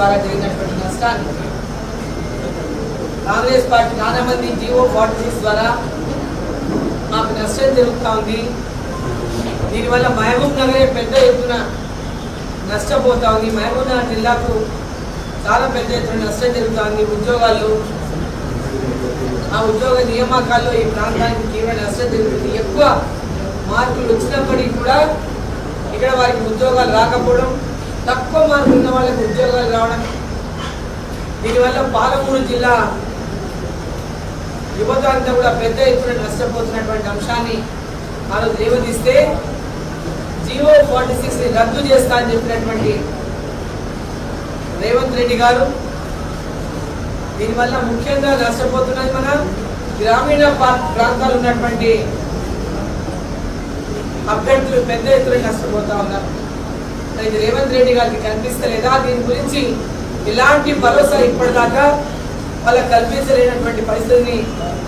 ద్వారా జరిగినటువంటి నష్టాన్ని కాంగ్రెస్ పార్టీ చాలా మంది జియో ఫార్టీ సిక్స్ ద్వారా మాకు నష్టం జరుగుతూ ఉంది. దీనివల్ల మహబూబ్ నగరే పెద్ద ఎత్తున నష్టపోతా ఉంది. మహబూబ్ నగర్ జిల్లాకు చాలా పెద్ద ఎత్తున నష్టం జరుగుతూ ఉంది. ఉద్యోగాలు ఆ ఉద్యోగ నియామకాల్లో ఈ ప్రాంతానికి తీవ్ర నష్టం జరుగుతుంది. ఎక్కువ మార్కులు వచ్చినప్పటికీ కూడా ఇక్కడ వారికి ఉద్యోగాలు రాకపోవడం తక్కువ మార్కులు ఉన్న వాళ్ళకి ఉద్యోగాలు రావడం. దీనివల్ల పాలమూరు జిల్లా యువత అంతా కూడా పెద్ద ఎత్తున నష్టపోతున్నటువంటి అంశాన్ని ఆ రోజు జియో ఫార్టీ సిక్స్ని రద్దు చేస్తా అని చెప్పినటువంటి రేవంత్ రెడ్డి గారు దీనివల్ల ముఖ్యంగా నష్టపోతున్నది మన గ్రామీణ ప్రాంతాలు ఉన్నటువంటి అభ్యర్థులు పెద్ద ఎత్తున నష్టపోతా ఉన్నారు. ఇది రేవంత్ రెడ్డి గారికి కనిపిస్తలేదా దీని గురించి ఇలాంటి భరోసా ఇప్పటిదాకా వాళ్ళకి కల్పించలేనటువంటి పరిస్థితిని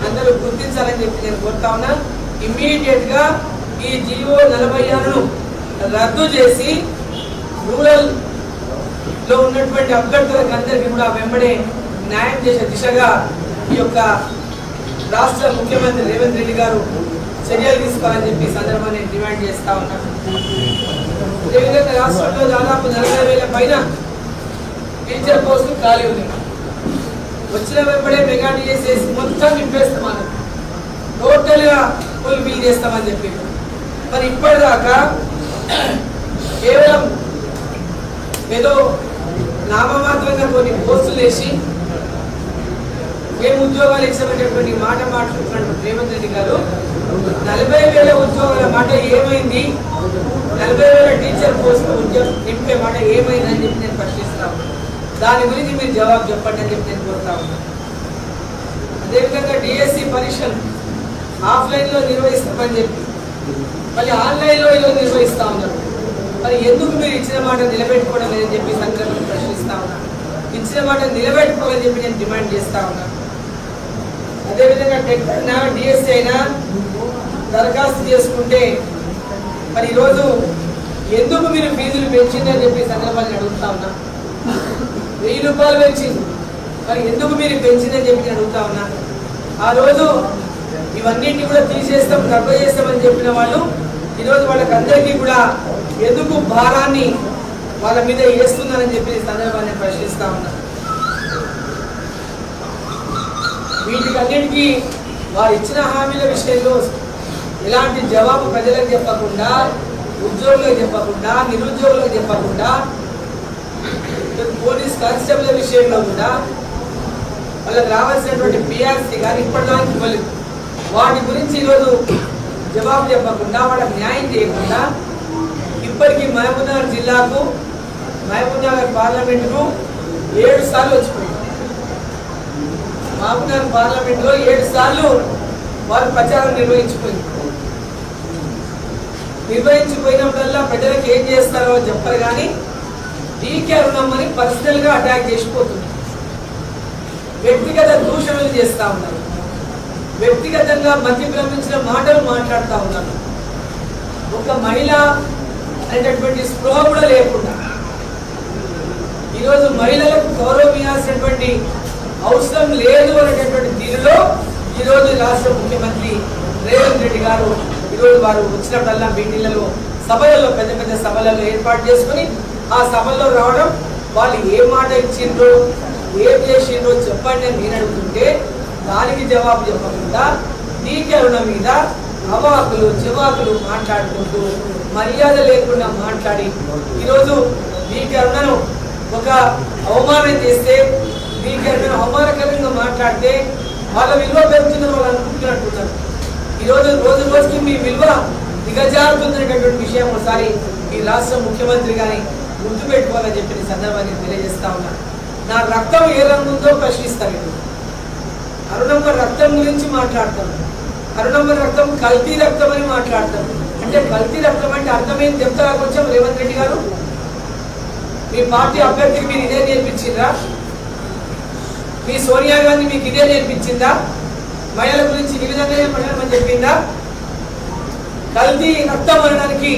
అందరూ గుర్తించాలని చెప్పి నేను కోరుతా ఉన్నా. ఇమ్మీడియట్గా ఈ జియో నలభై ఆరును రద్దు చేసి రూరల్లో ఉన్నటువంటి అభ్యర్థులకు అందరికీ కూడా వెంబడే న్యాయం చేసే దిశగా ఈ యొక్క రాష్ట్ర ముఖ్యమంత్రి రేవంత్ రెడ్డి గారు చర్యలు తీసుకోవాలని చెప్పి సందర్భాన్ని డిమాండ్ చేస్తా ఉన్నాను అదేవిధంగా రాష్ట్రంలో దాదాపు నలభై వేల పైన టీచర్ పోస్టులు ఖాళీ ఉన్నాయి. వచ్చిన వెంబడే మెగా డిఎస్ఎస్ మొత్తం నింపేస్తాం టోటల్గా ఫుల్ ఫిల్ చేస్తామని చెప్పి మరి ఇప్పటిదాకా కేవలం ఏదో నామమాత్రంగా కొన్ని పోస్టులు వేసి ఏం ఉద్యోగాలు ఇచ్చామనేటువంటి మాట మాట్లాడుతున్నాడు రేవంత్ రెడ్డి గారు నలభై వేల ఉద్యోగాల మాట ఏమైంది? నలభై వేల టీచర్ పోస్ట్ ఉద్యోగం నింపే మాట ఏమైంది అని చెప్పి నేను ప్రశ్నిస్తా దాని గురించి మీరు జవాబు చెప్పండి అని చెప్పి నేను కోరుతా ఉన్నాను అదేవిధంగా డిఎస్సి పరీక్షలు ఆఫ్లైన్లో నిర్వహిస్తామని చెప్పి మళ్ళీ ఆన్లైన్లో ఈరోజు నిర్వహిస్తా ఉన్నారు. మరి ఎందుకు మీరు ఇచ్చిన మాట నిలబెట్టుకోవడం లేదని చెప్పి సందర్భంగా ప్రశ్నిస్తా ఉన్నాను ఇచ్చిన మాట నిలబెట్టుకోవాలని చెప్పి నేను డిమాండ్ చేస్తా ఉన్నాను అదేవిధంగా టెట్ అయినా డిఎస్సి అయినా దరఖాస్తు చేసుకుంటే మరి ఈరోజు ఎందుకు మీరు ఫీజులు పెంచిందని చెప్పి సందర్భాన్ని అడుగుతా ఉన్నా. వెయ్యి రూపాయలు పెంచింది మరి ఎందుకు మీరు పెంచిందని చెప్పి నేను అడుగుతా ఉన్నా. ఆ రోజు ఇవన్నింటినీ కూడా తీసేస్తాం తక్కువ చేస్తామని చెప్పిన వాళ్ళు ఈరోజు వాళ్ళకి అందరికీ కూడా ఎందుకు భారాన్ని వాళ్ళ మీద వేస్తుందని చెప్పి సందర్భాన్ని ప్రశ్నిస్తా ఉన్నా. వీటికి వారు ఇచ్చిన హామీల విషయంలో ఎలాంటి జవాబు ప్రజలకు చెప్పకుండా ఉద్యోగులకు చెప్పకుండా నిరుద్యోగులకు చెప్పకుండా పోలీస్ కానిస్టేబుల్ విషయంలో కూడా వాళ్ళకి రావాల్సినటువంటి పిఆర్సీ కానీ ఇప్పటిదానికి ఇవ్వలేదు. వాటి గురించి ఈరోజు జవాబు చెప్పకుండా వాళ్ళకి న్యాయం చేయకుండా ఇప్పటికీ మహబూబ్నగర్ జిల్లాకు మహబూబ్నగర్ పార్లమెంటుకు ఏడు సార్లు వచ్చిపోయింది మహబూబ్నగర్ పార్లమెంట్లో ఏడు సార్లు వారు ప్రచారం నిర్వహించిపోయింది. నిర్వహించిపోయినప్పుడల్లా ప్రజలకు ఏం చేస్తారో చెప్పరు కానీ డీకే రుణమని పర్సనల్గా అటాక్ చేసిపోతుంది. వ్యక్తిగత దూషణలు చేస్తా ఉన్నారు. వ్యక్తిగతంగా మధ్య భ్రమించిన మాటలు మాట్లాడుతూ ఉన్నారు. ఒక మహిళ అనేటటువంటి స్పృహ కూడా లేకుండా ఈరోజు మహిళలకు గౌరవం ఇవ్వాల్సినటువంటి అవసరం లేదు అనేటటువంటి తీరులో ఈరోజు రాష్ట్ర ముఖ్యమంత్రి రేవంత్ రెడ్డి గారు ఈరోజు వారు వచ్చినప్పుడల్లా మీటింగ్లలో సభలలో పెద్ద పెద్ద సభలలో ఏర్పాటు చేసుకుని ఆ సభల్లో రావడం వాళ్ళు ఏ మాట ఇచ్చిండ్రో ఏం చేసిండ్రో చెప్పండి అని నేను అడుగుతుంటే దానికి జవాబు చెప్పకుండా నీకెరుణ మీద అవాకులు జవాకులు మాట్లాడుకుంటూ మర్యాద లేకుండా మాట్లాడి ఈరోజు నీకెరుణను ఒక అవమానం చేస్తే నీకెరుణను అవమానకరంగా మాట్లాడితే వాళ్ళ విలువ పెరుగుతుందని వాళ్ళు అనుకుంటున్నట్టున్నారు ఈరోజు రోజు రోజుకి మీ విలువ దిగజారుతున్నటువంటి విషయం ఒకసారి ఈ రాష్ట్ర ముఖ్యమంత్రి గాని గుర్తుపెట్టుకోవాలని చెప్పి ఈ సందర్భాన్ని తెలియజేస్తా ఉన్నా. నా రక్తం ఏ రంగుందో ఉందో ప్రశ్నిస్తారు అరుణమ్మ రక్తం గురించి మాట్లాడతాం. అరుణమ్మ రక్తం కల్తీ రక్తం అని మాట్లాడతాం. అంటే కల్తీ రక్తం అంటే అర్థమైంది చెప్తారా కొంచెం రేవంత్ రెడ్డి గారు? మీ పార్టీ అభ్యర్థికి మీరు ఇదే నేర్పించిండ్రా మీ సోనియా గాంధీ మీకు ఇదే నేర్పించిందా? మహిళల గురించి ఈ విధంగానే పడమని చెప్పిందా? కల్తీ రక్తం అనడానికి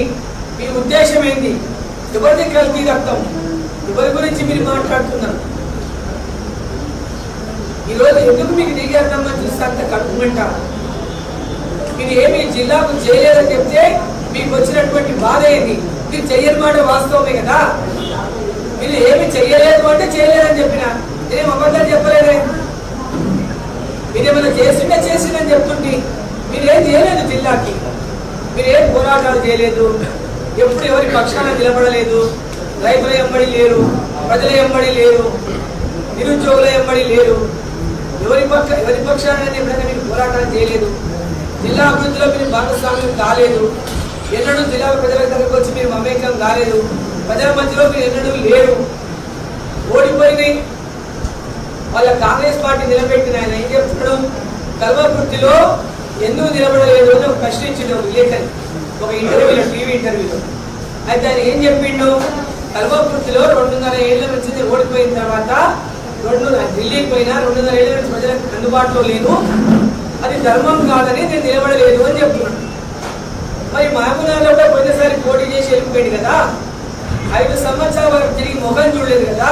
మీ ఉద్దేశం ఏంది ఎవరిది కల్తీ రక్తం? ఎవరి గురించి మీరు మాట్లాడుతున్నారు? ఈరోజు ఎందుకు మీకు దిగేద్దామని చూస్తే అంత కడుపుమంట? మీరు ఏమి జిల్లాకు చేయలేదని చెప్తే మీకు వచ్చినటువంటి బాధ ఏంది మీరు చెయ్యని మాట వాస్తవమే కదా? మీరు ఏమి చెయ్యలేదు అంటే చేయలేదని చెప్పిన? నేనేం అబద్ధాలు చెప్పలేదే? మీరు ఏమైనా చేసింటే చేసిందని చెప్తుంటే మీరు ఏం చేయలేదు జిల్లాకి? మీరు ఏం పోరాటాలు చేయలేదు? ఎప్పుడు ఎవరి పక్షాన నిలబడలేదు? రైతుల ఎంబడి లేరు ప్రజల ఎంబడి లేరు నిరుద్యోగుల ఎంబడి లేరు. ఎవరి పక్ష ఎవరి పక్షాన ఎప్పుడైనా మీరు పోరాటాలు చేయలేదు. జిల్లా అభివృద్ధిలో మీరు భాగస్వామ్యం కాలేదు. ఎన్నడూ జిల్లా ప్రజల దగ్గరకు వచ్చి మీరు మమేకం కాలేదు. ప్రజల మధ్యలో మీరు ఎన్నడూ లేరు. ఓడిపోయినాయి. వాళ్ళ కాంగ్రెస్ పార్టీ నిలబెట్టిన ఆయన ఏం చెప్తున్నాడు? కల్వకుర్తిలో ఎందుకు నిలబడలేదు అని ఒక ప్రశ్నించిండు ఒక విలేకరి ఒక ఇంటర్వ్యూలో టీవీ ఇంటర్వ్యూలో. అయితే ఆయన ఏం చెప్పిండు? కల్వకుర్తిలో రెండున్నర ఏళ్ళ నుంచి ఓడిపోయిన తర్వాత రెండు ఢిల్లీకి పోయినా రెండున్నర ఏళ్ళ నుంచి ప్రజలకు అందుబాటులో లేను అది ధర్మం కాదని నేను నిలబడలేదు అని చెప్తున్నాడు. మరి మహబూబ్నగర్లో కూడా పోయినసారి పోటీ చేసి వెళ్ళిపోయాడు కదా? ఐదు సంవత్సరాల వరకు తిరిగి ముఖం చూడలేదు కదా?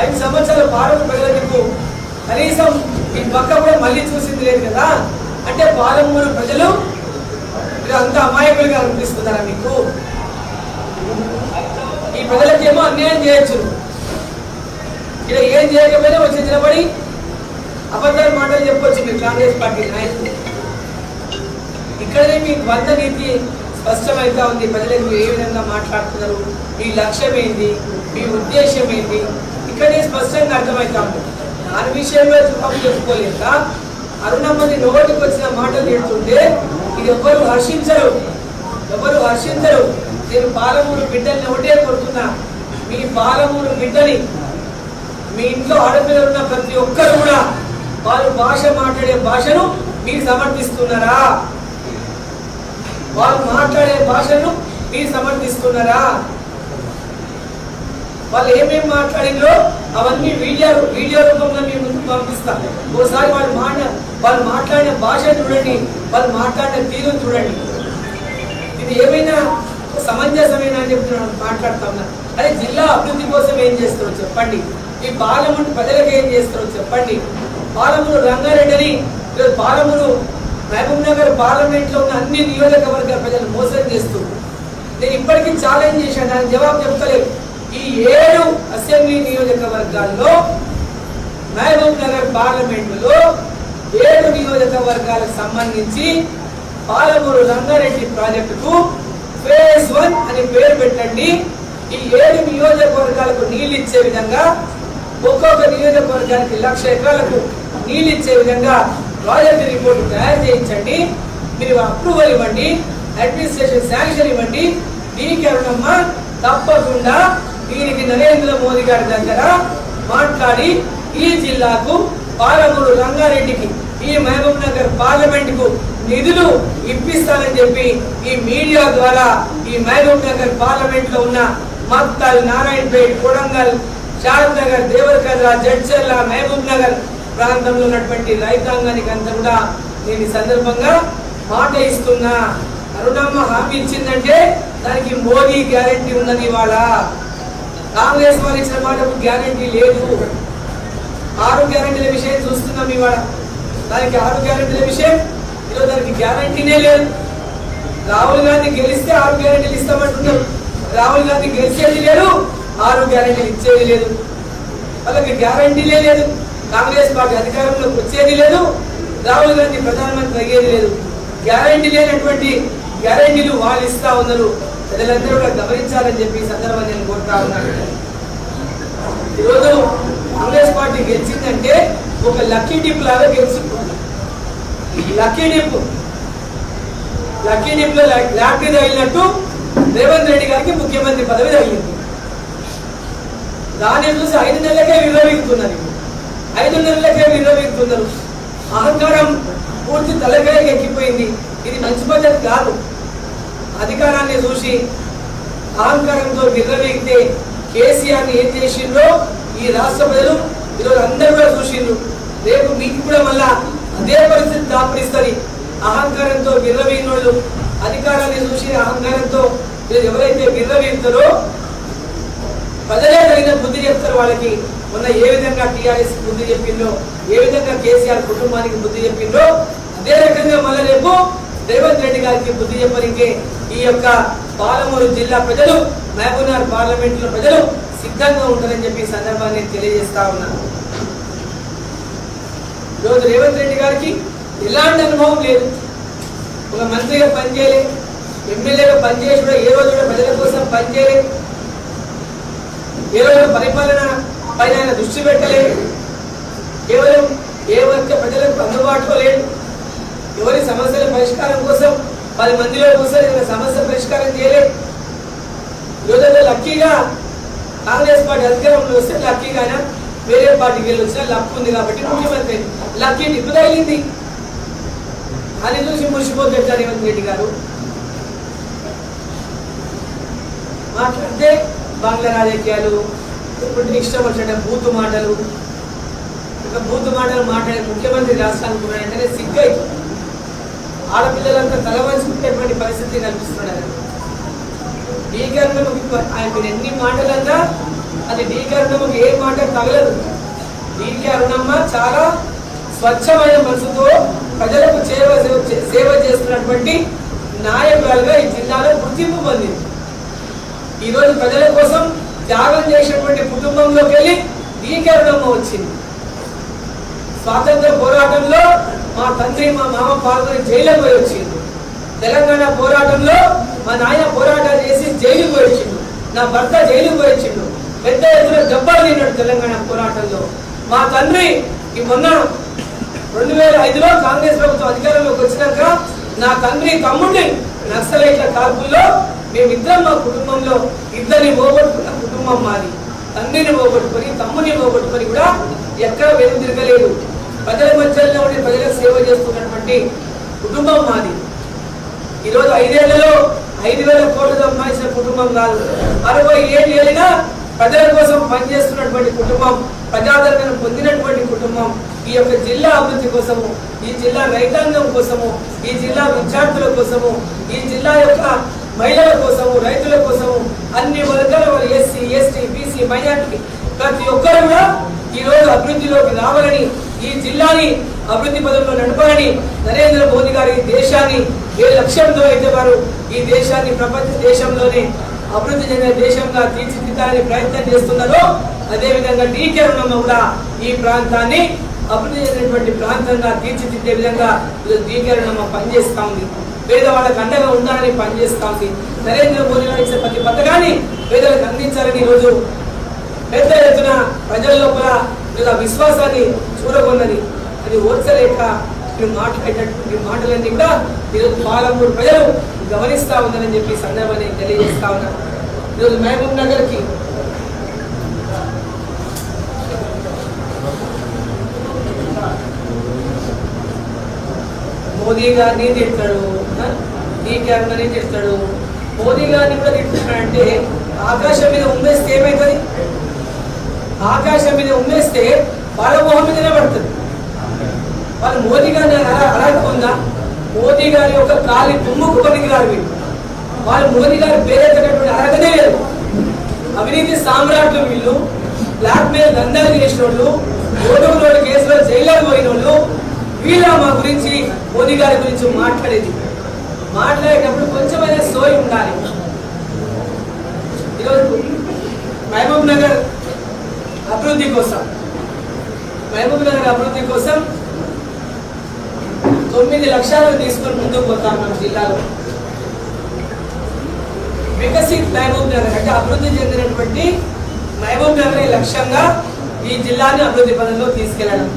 ఐదు సంవత్సరాల పాలన ప్రజలకు కనీసం ఈ పక్క కూడా మళ్ళీ చూసింది లేదు కదా? అంటే పాలమూరు ప్రజలు మీరు అంత అమాయకులుగా అనిపిస్తున్నారా మీకు? ఈ ప్రజలకేమో అన్యాయం చేయొచ్చు. ఇలా ఏం చేయకపోయినా వచ్చి నిలబడి అబద్ధాల మాటలు చెప్పొచ్చు మీరు కాంగ్రెస్ పార్టీ నాయకులు. ఇక్కడనే మీ ద్వంద్వ నీతి స్పష్టమైతా ఉంది. ప్రజలకు మీరు ఏ విధంగా మాట్లాడుతున్నారు? మీ లక్ష్యం ఏంది మీ ఉద్దేశం ఏంది ఇక్కడే స్పష్టంగా అర్థమవుతా దాని విషయంలో జవాబు చెప్పుకోలేక అరుణమ్మని నోటికి వచ్చిన మాటలు చెప్తుంటే ఇది ఎవ్వరు హర్షించరు. ఎవరు హర్షించరు. నేను పాలమూరు బిడ్డల్ని ఒకటే కొడుతున్నా మీ పాలమూరు బిడ్డని మీ ఇంట్లో ఆడపిల్లలు ఉన్న ప్రతి ఒక్కరు కూడా వారు భాష మాట్లాడే భాషను మీరు సమర్థిస్తున్నారా? వారు మాట్లాడే భాషను మీరు సమర్థిస్తున్నారా? వాళ్ళు ఏమేమి మాట్లాడిందో అవన్నీ వీడియో వీడియో రూపంలో మీ ముందుకు పంపిస్తాం. ఒకసారి వాళ్ళు మాట వాళ్ళు మాట్లాడిన భాష చూడండి వాళ్ళు మాట్లాడిన తీరు చూడండి. ఇది ఏమైనా సమంజసమైన అని చెప్తున్నాను మాట్లాడుతున్నా అదే జిల్లా అభివృద్ధి కోసం ఏం చేస్తారో చెప్పండి. ఈ పాలమూరు ప్రజలకు ఏం చేస్తారో చెప్పండి. పాలమూరు రంగారెడ్డిని ఈరోజు పాలమూరు మహబూబ్ నగర్ పార్లమెంట్లో ఉన్న అన్ని నియోజకవర్గ ప్రజలు మోసం చేస్తూ నేను ఇప్పటికీ ఛాలెంజ్ చేశాను దానికి జవాబు చెప్తలేదు. ఈ ఏడు అసెంబ్లీ నియోజకవర్గాల్లో మహబూబ్ నగర్ పార్లమెంటులో ఏడు నియోజకవర్గాలకు సంబంధించి పాలమూరు రంగారెడ్డి ప్రాజెక్టుకు ఫేజ్ వన్ అని పేరు పెట్టండి. ఈ ఏడు నియోజకవర్గాలకు నీళ్ళు ఇచ్చే విధంగా ఒక్కొక్క నియోజకవర్గానికి లక్ష ఎకరాలకు నీళ్ళు ఇచ్చే విధంగా ప్రాజెక్ట్ రిపోర్ట్ తయారు చేయించండి. మీరు అప్రూవల్ ఇవ్వండి అడ్మినిస్ట్రేషన్ శాంక్షన్ ఇవ్వండి. దీనికి అరుణమ్మ తప్పకుండా దీనికి నరేంద్ర మోదీ గారి దగ్గర మాట్లాడి ఈ జిల్లాకు పాలమూరు రంగారెడ్డికి ఈ మహబూబ్ నగర్ పార్లమెంట్కు నిధులు ఇప్పిస్తానని చెప్పి ఈ మీడియా ద్వారా ఈ మహబూబ్ నగర్ పార్లమెంట్లో ఉన్న మత్తల్ నారాయణపేట్ కొడంగల్ షాద్ నగర్ దేవరకద్ర జడ్చర్ల మహబూబ్ నగర్ ప్రాంతంలో ఉన్నటువంటి రైతాంగానికి అంతా కూడా నేను ఈ సందర్భంగా మాట ఇస్తున్నా. అరుణమ్మ హామీ ఇచ్చిందంటే దానికి మోదీ గ్యారెంటీ ఉన్నది ఇవాళ. కాంగ్రెస్ వాళ్ళు ఇచ్చిన మాటకు గ్యారెంటీ లేదు. ఆరు గ్యారంటీల విషయం చూస్తున్నాం ఇవాళ. దానికి ఆరు గ్యారంటీల విషయం ఈరోజు దానికి గ్యారెంటీనే లేదు. రాహుల్ గాంధీ గెలిస్తే ఆరు గ్యారంటీలు ఇస్తామంటున్నారు. రాహుల్ గాంధీ గెలిచేది లేదు ఆరు గ్యారంటీలు ఇచ్చేది లేదు. వాళ్ళకి గ్యారెంటీలే లేదు. కాంగ్రెస్ పార్టీ అధికారంలోకి వచ్చేది లేదు రాహుల్ గాంధీ ప్రధానమంత్రి అయ్యేది లేదు. గ్యారెంటీ లేనటువంటి గ్యారెంటీలు వాళ్ళు ఇస్తా ఉన్నారు. ప్రజలందరూ కూడా గమనించాలని చెప్పి సందర్భంగా నేను కోరుతా ఉన్నాను ఈరోజు కాంగ్రెస్ పార్టీ గెలిచిందంటే ఒక లక్కీ డిప్ లాగా గెలుచుకుంది లక్కీ డిప్ లక్కీ డిప్లో లాటరీ తగిలినట్టు రేవంత్ రెడ్డి గారికి ముఖ్యమంత్రి పదవి తగిలింది. దాన్ని చూసి ఐదు నెలలకే విరవీగుతున్నారు ఐదు నెలలకే విరవీగుతున్నారు అహంకారం పూర్తి తలకాయ ఎక్కిపోయింది. ఇది మంచి పద్ధతి కాదు. అధికారాన్ని చూసి అహంకారంతో విర్రవీగితే కేసీఆర్ని ఏం చేసిండ్రో ఈ రాష్ట్ర ప్రజలు ఈరోజు అందరూ కూడా చూసిండ్రు. రేపు మీకు కూడా మళ్ళా అదే పరిస్థితి దాపరిస్తుంది. అహంకారంతో విర్రవీగిన వాళ్ళు అధికారాన్ని చూసి అహంకారంతో మీరు ఎవరైతే విర్రవీగుతారో ప్రజలే తగిన బుద్ధి చెప్తారు వాళ్ళకి. మొన్న ఏ విధంగా టీఆర్ఎస్ బుద్ధి చెప్పిందో ఏ విధంగా కేసీఆర్ కుటుంబానికి బుద్ధి చెప్పిందో అదే రకంగా మళ్ళీ రేపు రేవంత్ రెడ్డి గారికి బుద్ధి చెప్పనికే ఈ యొక్క పాలమూరు జిల్లా ప్రజలు మహబూబ్నగర్ పార్లమెంట్లో ప్రజలు సిద్ధంగా ఉంటారని చెప్పి సందర్భాన్ని తెలియజేస్తా ఉన్నాను ఈరోజు రేవంత్ రెడ్డి గారికి ఎలాంటి అనుభవం లేదు. ఒక మంత్రిగా పనిచేయలే ఎమ్మెల్యేగా పనిచేసి కూడా ఏ రోజు కూడా ప్రజల కోసం పనిచేయలే. ఏ రోజు పరిపాలన పైన ఆయన దృష్టి పెట్టలేదు కేవలం ఏ వర్గ ప్రజలకు అందుబాటులో లేడు ఎవరి సమస్యల పరిష్కారం కోసం పది మందిలో కూర్చొని ఏదైనా సమస్య పరిష్కారం చేయలేదు. ఈరోజు లక్కీగా కాంగ్రెస్ పార్టీ అధికారంలో వస్తే లక్కీగానే? వేరే పార్టీకి వెళ్ళి వచ్చినా లక్ ఉంది కాబట్టి ముఖ్యమంత్రి లక్కీ నిప్పు తగిలింది. అది చూసి మురిసిపోతాడు రేవంత్ రెడ్డి గారు. మాట్లాడితే బంగ్లా రాజకీయాలు ఇప్పుడు ఇష్టం వచ్చిన బూతు మాటలు ఒక బూతు మాటలు మాట్లాడే ముఖ్యమంత్రి రాష్ట్రానికి ఉన్నాయంటే సిగ్గు అవుతుంది. ఆడపిల్లలంతా తలవంచుకునేటువంటి పరిస్థితి కల్పిస్తున్నాడు డీకరణముకి ఆయన మీరు ఎన్ని మాటలన్నా అది డీకరణముకి ఏ మాట తగలదు. డీకే అరుణమ్మ చాలా స్వచ్ఛమైన మనసుతో ప్రజలకు సేవ సేవ చేస్తున్నటువంటి నాయకురాలుగా ఈ జిల్లాలో గుర్తింపు పొందింది. ఈ రోజు ప్రజల కోసం త్యాగం చేసినటువంటి కుటుంబంలోకి వెళ్ళి డీకే అరుణమ్మ వచ్చింది. స్వాతంత్ర పోరాటంలో మా తండ్రి మా మామ పాల్గొని జైల్లో పోయి వచ్చిండు తెలంగాణ పోరాటంలో మా నాయన పోరాటం చేసి జైలు పోయి వచ్చిండు. నా భర్త జైలు పోయి వచ్చిండు. పెద్ద ఎదురు దెబ్బలు తిన్నాడు తెలంగాణ పోరాటంలో. మా తండ్రి ఈ మొన్న రెండు వేల ఐదులో కాంగ్రెస్ ప్రభుత్వం అధికారంలోకి వచ్చినాక నా తండ్రి తమ్ముడిని నక్సలైట్ల కాల్పుల్లో మేమిద్దరం మా కుటుంబంలో ఇద్దరిని పోగొట్టుకున్న కుటుంబం మాది. తండ్రిని పోగొట్టుకొని తమ్ముని పోగొట్టుకొని కూడా ఎక్కడ వెలుగు తిరగలేదు ప్రజల మధ్యలో ఉండి ప్రజలకు సేవ చేస్తున్నటువంటి కుటుంబం మాది. ఈరోజు ఐదేళ్ళలో ఐదు వేల కోట్లు సంపాదించిన కుటుంబం కాదు. అరవై ఏళ్ళు ఏళ్ళినా ప్రజల కోసం పనిచేస్తున్నటువంటి కుటుంబం ప్రజాదరణ పొందినటువంటి కుటుంబం ఈ యొక్క జిల్లా అభివృద్ధి కోసము ఈ జిల్లా రైతాంగం కోసము ఈ జిల్లా విద్యార్థుల కోసము ఈ జిల్లా యొక్క మహిళల కోసము రైతుల కోసము అన్ని వర్గాల వారు ఎస్సీ ఎస్టీ బీసీ మైనార్టీ ప్రతి ఒక్కరు కూడా ఈ రోజు అభివృద్ధిలోకి రావాలని ఈ జిల్లాని అభివృద్ధి పదంలో నడపాలని నరేంద్ర మోదీ గారి దేశాన్ని ఏ లక్ష్యంతో అయితే వారు ఈ దేశాన్ని ప్రపంచ దేశంలోనే అభివృద్ధి చెందిన దేశంగా తీర్చిదిద్దాలని ప్రయత్నం చేస్తున్నారో అదేవిధంగా డీకే రుణమ్మ కూడా ఈ ప్రాంతాన్ని అభివృద్ధి చెందినటువంటి ప్రాంతంగా తీర్చిదిద్దే విధంగా ఈరోజు డీకే రుణమ్మ పనిచేస్తా ఉంది. పేదవాళ్ళకు అండగా ఉండాలని పనిచేస్తా ఉంది. నరేంద్ర మోదీ గారు ఇచ్చే ప్రతి పథకాన్ని పేదలకు అందించాలని ఈరోజు పెద్ద ఎత్తున ప్రజల లోపల ఇలా విశ్వాసాన్ని చూడగొన్నది. అది ఓర్చలేక మీరు మాట్లాడేటటువంటి మాటలన్నీ కూడా ఈరోజు పాలమూరు ప్రజలు గమనిస్తా ఉందని చెప్పి సందర్భాన్ని తెలియజేస్తా ఉన్నారు ఈరోజు మహబూబ్ నగర్కి మోదీ గారిని తిడతాడు ఈ క్యాంపని తిడతాడు. మోదీ గారిని కూడా తిడుతున్నాడంటే ఆకాశం మీద ఉమ్మేస్తే ఏమవుతుంది ఆకాశం మీద ఉమ్మేస్తే వాళ్ళ మొహం మీదనే పడుతుంది. వాళ్ళు మోదీ గారిని అలా ఉందా మోదీ గారి యొక్క కాలి దుమ్ముకు పనికిరారు వీళ్ళు. వాళ్ళు మోదీ గారి పేరెత్తనటువంటి అర్హతనే లేదు. అవినీతి సామ్రాట్లు వీళ్ళు బ్లాక్ మెయిల్ దందాలు చేసిన వాళ్ళు ఓటుకు రోడ్డు కేసులో జైల్లోకి పోయిన వాళ్ళు వీళ్ళ మా గురించి మోదీ గారి గురించి మాట్లాడేది. మాట్లాడేటప్పుడు కొంచెమైనా సోయి ఉండాలి ఈరోజు మహబూబ్ నగర్ అభివృద్ధి కోసం. మహబూబ్ నగర్ అభివృద్ధి కోసం తొమ్మిది లక్షలు తీసుకొని ముందుకు పోతాం మన జిల్లాలో. వికసిత్ మహబూబ్ నగర్ అంటే అభివృద్ధి చెందినటువంటి మహబూబ్ నగర్ లక్ష్యంగా ఈ జిల్లాని అభివృద్ధి పదంలో తీసుకెళ్ళడం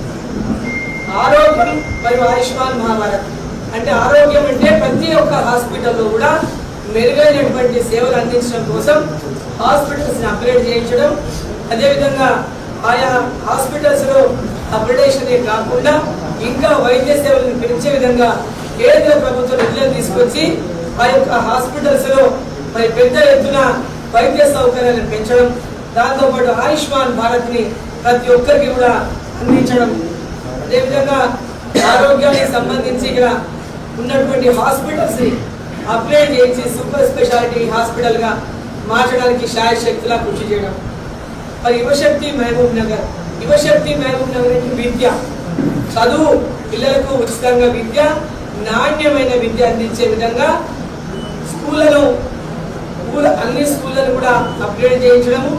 ఆరోగ్యం మరియు ఆయుష్మాన్ మహాభారత్. అంటే ఆరోగ్యం అంటే ప్రతి ఒక్క హాస్పిటల్లో కూడా మెరుగైనటువంటి సేవలు అందించడం కోసం హాస్పిటల్స్ని అప్గ్రేడ్ చేయించడం. అదేవిధంగా ఆయా హాస్పిటల్స్లో అప్గ్రేడేషన్ కాకుండా ఇంకా వైద్య సేవలను పెంచే విధంగా కేంద్ర ప్రభుత్వం నిధులను తీసుకొచ్చి ఆ యొక్క హాస్పిటల్స్లో మరి పెద్ద ఎత్తున వైద్య సౌకర్యాలను పెంచడం దాంతోపాటు ఆయుష్మాన్ భారత్ని ప్రతి ఒక్కరికి కూడా అందించడం. అదేవిధంగా ఆరోగ్యానికి సంబంధించి ఇక్కడ ఉన్నటువంటి హాస్పిటల్స్ని అప్గ్రేడ్ చేసి సూపర్ స్పెషాలిటీ హాస్పిటల్గా మార్చడానికి శాయశక్తిలా కృషి చేయడం. మరి యువశక్తి మహబూబ్ నగర్. యువశక్తి మహబూబ్ నగర్ అంటే విద్య. చదువు పిల్లలకు ఉచితంగా విద్య నాణ్యమైన విద్య అందించే విధంగా స్కూళ్ళను స్కూల్ అన్ని స్కూళ్ళను కూడా అప్గ్రేడ్ చేయించడము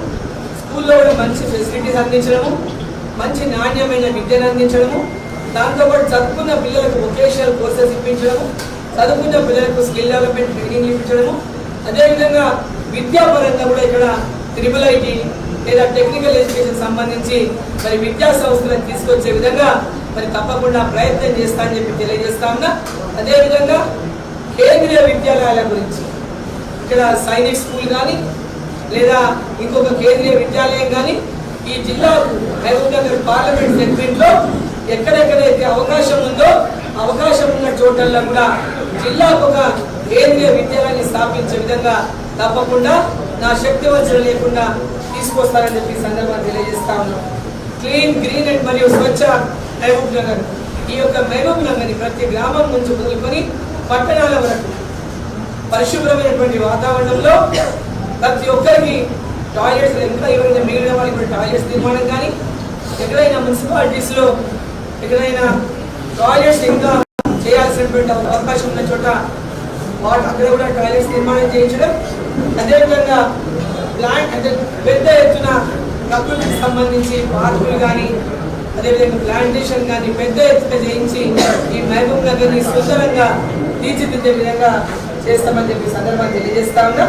స్కూల్లో కూడా మంచి ఫెసిలిటీస్ అందించడము మంచి నాణ్యమైన విద్యను అందించడము దాంతోపాటు చదువుకున్న పిల్లలకు వొకేషనల్ కోర్సెస్ ఇప్పించడము చదువుకున్న పిల్లలకు స్కిల్ డెవలప్మెంట్ ట్రైనింగ్ ఇప్పించడము. అదేవిధంగా విద్యాపరంగా కూడా ఇక్కడ త్రిబుల్ ఐటీ లేదా టెక్నికల్ ఎడ్యుకేషన్ సంబంధించి మరి విద్యా సంస్థలను తీసుకొచ్చే విధంగా మరి తప్పకుండా ప్రయత్నం చేస్తా అని చెప్పి తెలియజేస్తా ఉన్నా. అదేవిధంగా కేంద్రీయ విద్యాలయాల గురించి. ఇక్కడ సైనిక్ స్కూల్ కానీ లేదా ఇంకొక కేంద్రీయ విద్యాలయం కానీ ఈ జిల్లా మహబూబ్ పార్లమెంట్ సెగ్మెంట్లో ఎక్కడెక్కడైతే అవకాశం ఉందో అవకాశం ఉన్న చోటల్లో కూడా జిల్లాకు ఒక కేంద్రీయ విద్యాలయాన్ని స్థాపించే విధంగా తప్పకుండా నా శక్తి వంచన లేకుండా తీసుకొస్తారని చెప్పి సందర్భంగా తెలియజేస్తా ఉన్నాం. క్లీన్ గ్రీన్ అండ్ మరియు స్వచ్ఛ మహబూబ్ నగర్. ఈ యొక్క మహబూబ్ నగర్ని ప్రతి గ్రామం నుంచి మొదలుకొని పట్టణాల వరకు పరిశుభ్రమైనటువంటి వాతావరణంలో ప్రతి ఒక్కరికి టాయిలెట్స్ ఇంకా ఎవరైనా మిగిలిన వాళ్ళకి కూడా టాయిలెట్స్ నిర్మాణం కానీ ఎక్కడైనా మున్సిపాలిటీస్లో ఎక్కడైనా టాయిలెట్స్ ఇంకా చేయాల్సినటువంటి అవకాశం ఉన్న చోట వాటి అక్కడ కూడా టాయిలెట్స్ నిర్మాణం చేయించడం. అదేవిధంగా ప్లాంట్ అంటే పెద్ద ఎత్తున ప్రకృతికి సంబంధించి పార్కులు కానీ అదేవిధంగా ప్లాంటేషన్ కానీ పెద్ద ఎత్తున చేయించి ఈ మహబూబ్ నగర్ని సుందరంగా తీర్చిదిద్దే విధంగా చేస్తామని చెప్పి సందర్భాన్ని తెలియజేస్తా ఉన్నా.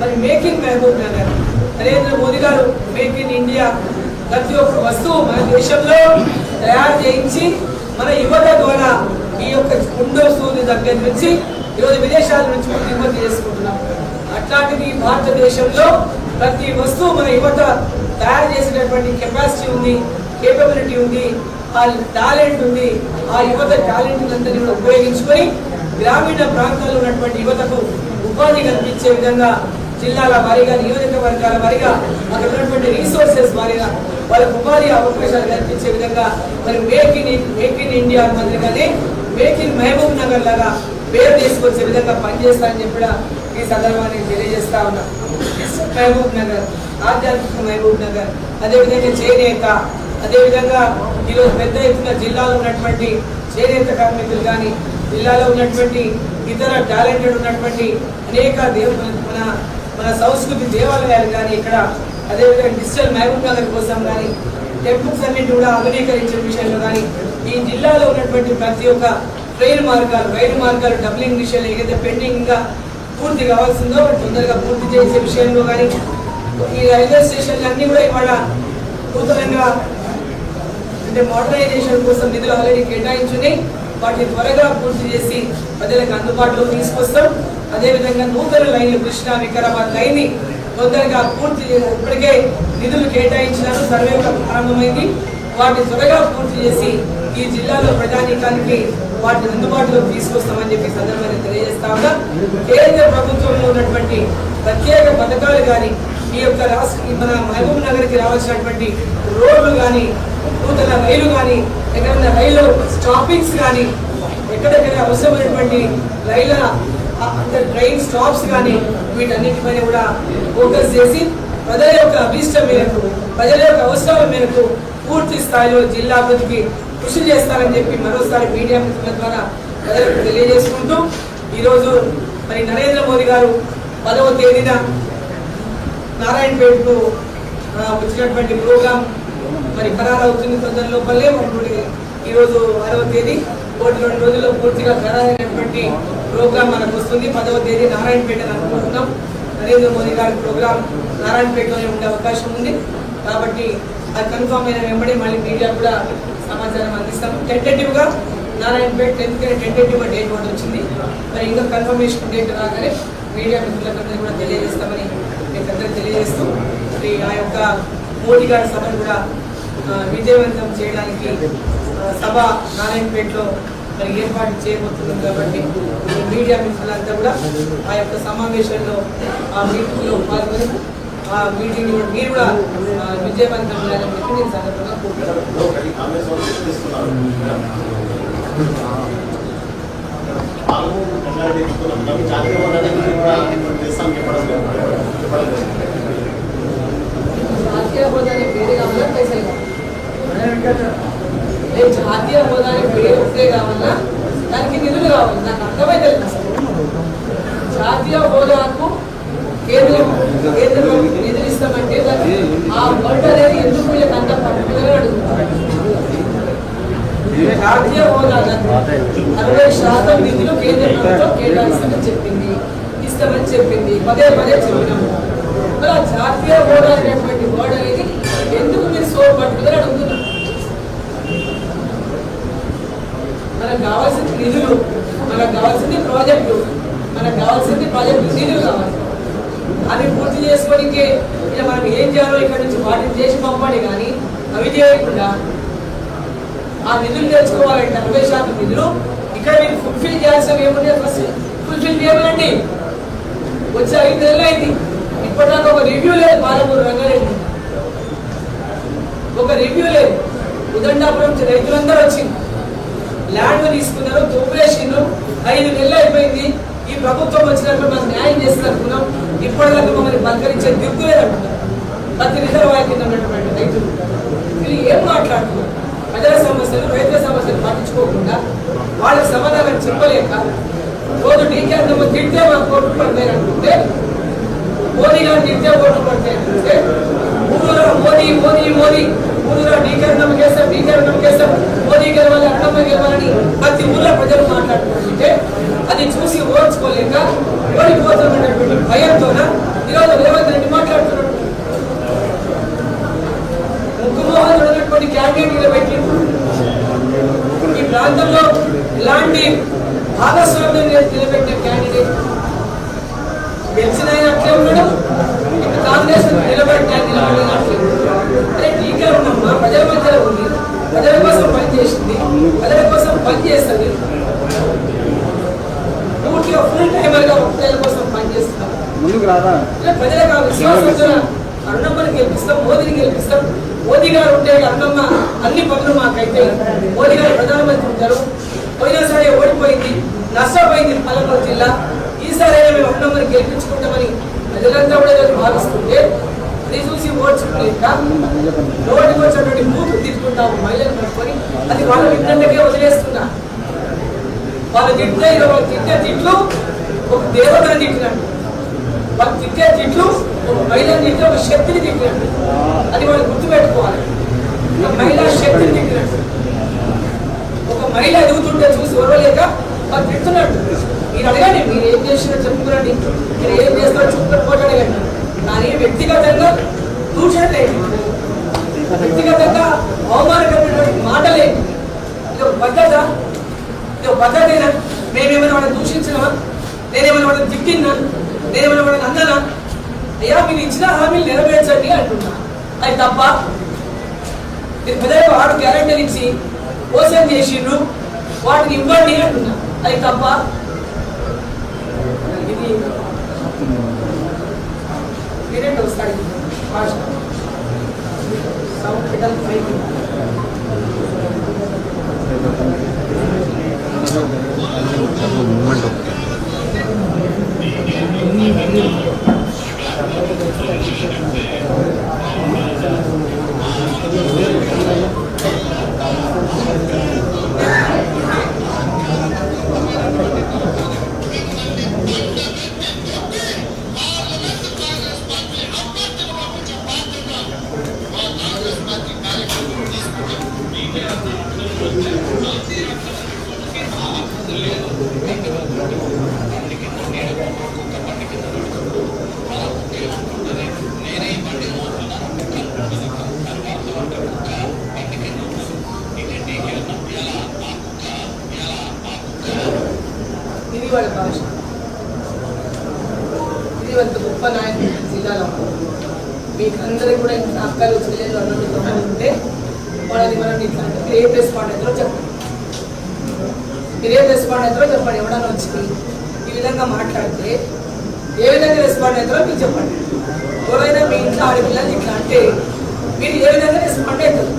మరి making Mahabub Nagar. Narendra Modi garu make in India ప్రతి ఒక్క వస్తువు మన దేశంలో తయారు చేయించి మన యువత ద్వారా ఈ యొక్క ఉండో సూది దగ్గర నుంచి ఈరోజు విదేశాల నుంచి దిగుమతి చేసుకుంటున్నాం. అట్లాంటిది భారతదేశంలో ప్రతి వస్తువు మన యువత తయారు చేసినటువంటి కెపాసిటీ ఉంది కేపబిలిటీ ఉంది ఆ టాలెంట్ ఉంది ఆ యువత టాలెంట్ అందరినీ కూడా ఉపయోగించుకొని గ్రామీణ ప్రాంతాల్లో ఉన్నటువంటి యువతకు ఉపాధి కల్పించే విధంగా జిల్లాల వారీగా నియోజకవర్గాల వారీగా అక్కడ ఉన్నటువంటి రీసోర్సెస్ వారీగా వాళ్ళకు ఉపాధి అవకాశాలు కల్పించే విధంగా మరి make in make in India మాదిరిగానే మేక్ ఇన్ మహబూబ్ నగర్ లాగా పేరు తీసుకొచ్చే విధంగా పనిచేస్తానని చెప్పి ఈ సందర్భాన్ని తెలియజేస్తా ఉన్నా. మహబూబ్ నగర్ ఆధ్యాత్మిక మహబూబ్ నగర్ అదేవిధంగా చేనేత అదేవిధంగా ఈరోజు పెద్ద ఎత్తున జిల్లాలో ఉన్నటువంటి చేనేత కార్మికులు కానీ జిల్లాలో ఉన్నటువంటి ఇతర టాలెంటెడ్ ఉన్నటువంటి అనేక దేవ మన మన సంస్కృతి దేవాలయాలు కానీ ఇక్కడ అదేవిధంగా డిజిటల్ మహబూబ్ నగర్ కోసం కానీ టెంపుల్స్ అన్నింటి కూడా ఆధునీకరించే విషయంలో కానీ ఈ జిల్లాలో ఉన్నటువంటి ప్రతి ఒక్క ట్రైన్ మార్గాలు రైలు మార్గాలు డబ్లింగ్ విషయంలో ఏదైతే పెండింగ్గా పూర్తి కావాల్సిందో తొందరగా పూర్తి చేసే విషయంలో కానీ ఈ రైల్వే స్టేషన్లు అన్నీ కూడా ఇవాళ నూతనంగా అంటే మోడర్నైజేషన్ కోసం నిధులు ఆల్రెడీ కేటాయించుని వాటిని త్వరగా పూర్తి చేసి ప్రజలకు అందుబాటులో తీసుకొస్తాం. అదేవిధంగా నూతన లైన్లు కృష్ణా వికారాబాద్ లైన్ని తొందరగా పూర్తి ఇప్పటికే నిధులు కేటాయించినారు. సర్వే ప్రారంభమైంది. వాటిని త్వరగా పూర్తి చేసి ఈ జిల్లాలో ప్రజానీకానికి వాటిని అందుబాటులోకి తీసుకొస్తామని చెప్పి ఈ సందర్భంగా తెలియజేస్తా ఉన్నా. కేంద్ర ప్రభుత్వంలో ఉన్నటువంటి ప్రత్యేక పథకాలు కానీ ఈ యొక్క రాష్ట్ర మన మహబూబ్ నగర్కి రావాల్సినటువంటి రోడ్లు కానీ నూతన రైలు కానీ ఎక్కడైనా రైలు స్టాపింగ్స్ కానీ ఎక్కడెక్కడ అవసరమైనటువంటి రైళ్ళ ట్రైన్ స్టాప్స్ కానీ వీటన్నిటిపైన కూడా ఫోకస్ చేసి ప్రజల యొక్క అభిష్టం మేరకు ప్రజల యొక్క అవసరాల మేరకు పూర్తి స్థాయిలో జిల్లా అభివృద్ధికి కృషి చేస్తారని చెప్పి మరోసారి మీడియా మిత్రుల ద్వారా ప్రజలకు తెలియజేసుకుంటూ ఈరోజు మరి నరేంద్ర మోదీ గారు పదవ తేదీన నారాయణపేటకు వచ్చినటువంటి ప్రోగ్రాం మరి ఖరారవుతుంది తొందర లోపలే. మనకు ఈరోజు ఆరవ తేదీ కోటి రెండు రోజుల్లో పూర్తిగా ఖరారైనటువంటి ప్రోగ్రాం మనకు వస్తుంది. పదవ తేదీ నారాయణపేట అనుకుంటున్నాం. నరేంద్ర మోదీ గారి ప్రోగ్రాం నారాయణపేటలోనే ఉండే అవకాశం ఉంది. కాబట్టి అది కన్ఫామ్ అయిన వెంబడి మళ్ళీ మీడియా కూడా సమాచారం అందిస్తాం టెంటేటివ్గా నారాయణపేట టెన్త్ టెంటేటివ్ డేట్ ఒకటి వచ్చింది. మరి ఇంకా కన్ఫర్మేషన్ డేట్ రాగానే మీడియా మిత్రులందరినీ కూడా తెలియజేస్తామని మీకు అందరికీ తెలియజేస్తూ మరి ఆ యొక్క మోడీ గారి సభను కూడా విజయవంతం చేయడానికి సభ నారాయణపేటలో మరి ఏర్పాటు చేయబోతున్నాం కాబట్టి మీడియా మిత్రులంతా కూడా ఆ యొక్క సమావేశంలో ఆ మీటింగ్లో పాల్గొని ఆ మీటింగ్ మీరు కూడా విజయవంతం చెప్పి నేను సందర్భంగా జాతీయ హోదాని పేరు కావాలా పైసలు కావాలి? జాతీయ హోదాని పేరు ఒకటే కావాలా. దానికి నిధులు కావాలి నాకు అర్థమైతే జాతీయ హోదాకు నిధులు ఇస్తామంటే దాన్ని ఆ వర్డ్ అనేది ఎందుకు వీళ్ళకి అంత అడుగుతారు? జాతీయ హోదా అరవై శాతం నిధులు కేంద్ర ప్రభుత్వం కేటాయిస్తామని చెప్పింది ఇస్తామని చెప్పింది. పదే పదే చెప్పినాము మరి ఆ జాతీయ హోదా అనేటువంటి వర్డ్ అనేది ఎందుకు మీరు సో పట్టుదల అడుగుతున్నారు? మనకు కావాల్సింది నిధులు మనకు కావాల్సింది ప్రాజెక్టు మనకు కావాల్సింది ప్రాజెక్టు నిధులు కావాలి. అది పూర్తి చేసుకోనికి ఇక మనం ఏం చేయాలో ఇక్కడ నుంచి వాటిని చేసి పంపండి కానీ అవి చేయకుండా ఆ నిధులు తెచ్చుకోవాలంటే అరవై శాతం నిధులు ఇక్కడ మీరు ఫుల్ఫిల్ చేయాల్సిన ఏముంది ఫస్ట్ ఫుల్ఫిల్ చేయమనండి. వచ్చి ఐదు నెలలు అయింది. ఇప్పటిదాకా ఒక రివ్యూ లేదు పాలమూరు రంగారెడ్డి. ఒక రివ్యూ లేదు. ఉదండాపురం రైతులందరూ వచ్చింది ల్యాండ్ తీసుకున్నారు. దుబ్బేసిండ్రు ఐదు నెలలు అయిపోయింది. ఈ ప్రభుత్వం వచ్చినప్పుడు మనం న్యాయం చేస్తారు అనుకున్నాం ఇప్పటిదాకా మమ్మల్ని పలకరించే దిక్కులేదు అంటున్నారు ప్రతి రిజర్వాయర్ కింద ఉన్నటువంటి రైతులు వీళ్ళు ఏం మాట్లాడుతున్నారు ప్రజల సమస్యలు రైతుల సమస్యలు పట్టించుకోకుండా వాళ్ళకి సమాధానం చెప్పలేక రోజు డీకే తిడితే మాకు కోర్టు పడతాయి అనుకుంటే మోదీ గారు తిడితే ఓట్లు పడతాయి అనుకుంటే మూడు మోదీ మోదీ మోదీ ఊరూరా డీకరణం చేస్తాం డీకరణం చేస్తాం మోదీ గెలవాలి అన్నమ్మ గెలవాలని ప్రతి ఊళ్ళో ప్రజలు మాట్లాడుకుంటుంటే అది చూసి ఓర్చుకోలేక ఓడిపోతున్నటువంటి భయంతోన? ఈరోజు రేవంత్ రెడ్డి మాట్లాడుతున్నాడు. ముగ్గుమోహన్ ఉన్నటువంటి క్యాండిడేట్ నిలబెట్టి ఈ ప్రాంతంలో ఇలాంటి భాగస్వామ్యం నిలబెట్టిన క్యాండిడేట్ గెలిచిన ఆయన అట్లే ఉన్నాడు ఇప్పుడు కాంగ్రెస్ నిలబెట్టిన ఆయన నిలబడిన అట్లే అరే ఉన్నమ్మా ప్రజల మధ్యలో ఉంది. ప్రజల కోసం పనిచేసింది ప్రజల కోసం పనిచేస్తుంది. పూర్తిగా ఫుల్ టైమర్గా ప్రజల కోసం ముందుకు రాదా ప్రజలకు గెలిపిస్తాం మోదీని గెలిపిస్తాం. మోదీ గారు ఉంటే అరుణమ్మ అన్ని పనులు మాకైతే మోదీ గారు ప్రధానమంత్రి ఉంటారు. పోయినసారి ఓడిపోయింది నష్టపోయింది పాలమూరు జిల్లా. ఈసారి మేము అరుణమ్మని గెలిపించుకుంటామని ప్రజలంతా కూడా భావిస్తుంటే అది చూసి ఓడ్చుకోలేక నోటికి వచ్చినటువంటి మూపు తిట్టుకుంటాము మహిళలు పట్టుకొని అది వాళ్ళ విన్నట్టుగా వదిలేస్తున్నా. వాళ్ళు తిట్టే వాళ్ళు తిట్టే తిట్లు ఒక దేవతను తిట్టినట్టు. వాళ్ళు తిట్టే తిట్లు ఒక మహిళను తిట్టే ఒక శక్తిని తిట్టినట్టు. అది వాళ్ళు గుర్తుపెట్టుకోవాలి. ఒక మహిళ శక్తిని తిట్టినట్టు. ఒక మహిళ ఎదుగుతుంటే చూసి ఓర్వలేక వాళ్ళు తిడుతున్నట్టు. మీరు అడగండి మీరు ఏం చేసినా చెప్పుకురండి మీరు ఏం చేస్తారో చెప్పుకోకపోతే అడగండి. కానీ వ్యక్తిగతంగా దూషణ లేదు వ్యక్తిగతంగా అవమానకరమైనటువంటి మాటలే. ఇది ఒక పద్ధత. ఇది మేమేమైనా వాళ్ళని దూషించినవా నేనేమైనా వాళ్ళని తిట్టినా నేనేమైనా వాళ్ళని అన్నానా అయ్యా మీరు ఇచ్చిన హామీలు నెరవేర్చండి అంటున్నా. అది తప్ప మీరు ప్రజలకు ఆరు గ్యారెంటీలు ఇచ్చి మోసం చేసిండ్రు వాటిని ఇవ్వండి అంటున్నా. అది తప్ప ఇది మీరేంటి వస్తాడు భాష సౌండ్ పెట్టాలి 저도 눈물 돋게 음. వాళ్ళ భాష. ఇది వాళ్ళ గొప్ప నాయకుడు జిల్లాలో మీకు అందరికి కూడా ఇంత అక్కలు చెల్లెలు అన్నట్టు తమ్ముడు ఉంటే వాళ్ళని మనం ఇట్లా అంటే మీరు ఏ రెస్పాండ్ అవుతారో చెప్పండి. మీరు ఏ రెస్పాండ్ అవుతారో చెప్పండి. ఎవడన్నా వచ్చి ఈ విధంగా మాట్లాడితే ఏ విధంగా రెస్పాండ్ అవుతారో మీకు చెప్పండి. ఎవరైనా మీ ఇంట్లో ఆడపిల్లలు ఇట్లా అంటే మీరు ఏ విధంగా రెస్పాండ్ అవుతారు